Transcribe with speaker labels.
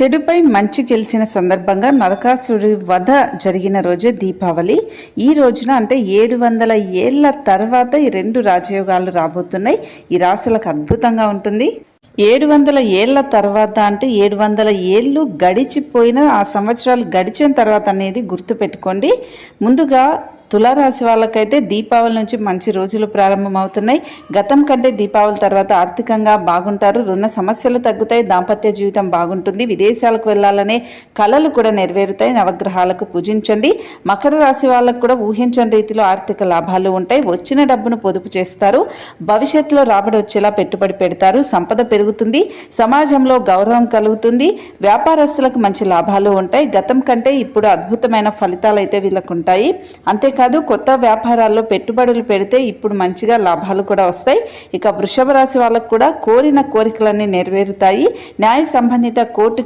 Speaker 1: చెడుపై మంచి గెలిచిన సందర్భంగా నరకాసుడి వధ జరిగిన రోజే దీపావళి. ఈ రోజున అంటే ఏడు వందల ఏళ్ళ తర్వాత ఈ రెండు రాజయోగాలు రాబోతున్నాయి. ఈ రాశులకు అద్భుతంగా ఉంటుంది. ఏడు వందల ఏళ్ళ తర్వాత అంటే ఏడు వందల ఏళ్ళు గడిచిపోయిన ఆ సంవత్సరాలు గడిచిన తర్వాత అనేది గుర్తుపెట్టుకోండి. ముందుగా తులారాశి వాళ్ళకైతే దీపావళి నుంచి మంచి రోజులు ప్రారంభమవుతున్నాయి. గతం కంటే దీపావళి తర్వాత ఆర్థికంగా బాగుంటారు. రుణ సమస్యలు తగ్గుతాయి. దాంపత్య జీవితం బాగుంటుంది. విదేశాలకు వెళ్ళాలనే కళలు కూడా నెరవేరుతాయి. నవగ్రహాలకు పూజించండి. మకర రాశి వాళ్ళకు కూడా ఊహించని రీతిలో ఆర్థిక లాభాలు ఉంటాయి. వచ్చిన డబ్బును పొదుపు చేస్తారు. భవిష్యత్తులో రాబడి వచ్చేలా పెట్టుబడి పెడతారు. సంపద పెరుగుతుంది. సమాజంలో గౌరవం కలుగుతుంది. వ్యాపారస్తులకు మంచి లాభాలు ఉంటాయి. గతం కంటే ఇప్పుడు అద్భుతమైన ఫలితాలు అయితే వీళ్ళకు ఉంటాయి. అంతేకాదు కొత్త వ్యాపారాల్లో పెట్టుబడులు పెడితే ఇప్పుడు మంచిగా లాభాలు కూడా వస్తాయి. ఇక వృషభ రాశి వాళ్ళకు కూడా కోరిన కోరికలన్నీ నెరవేరుతాయి. న్యాయ సంబంధిత కోర్టు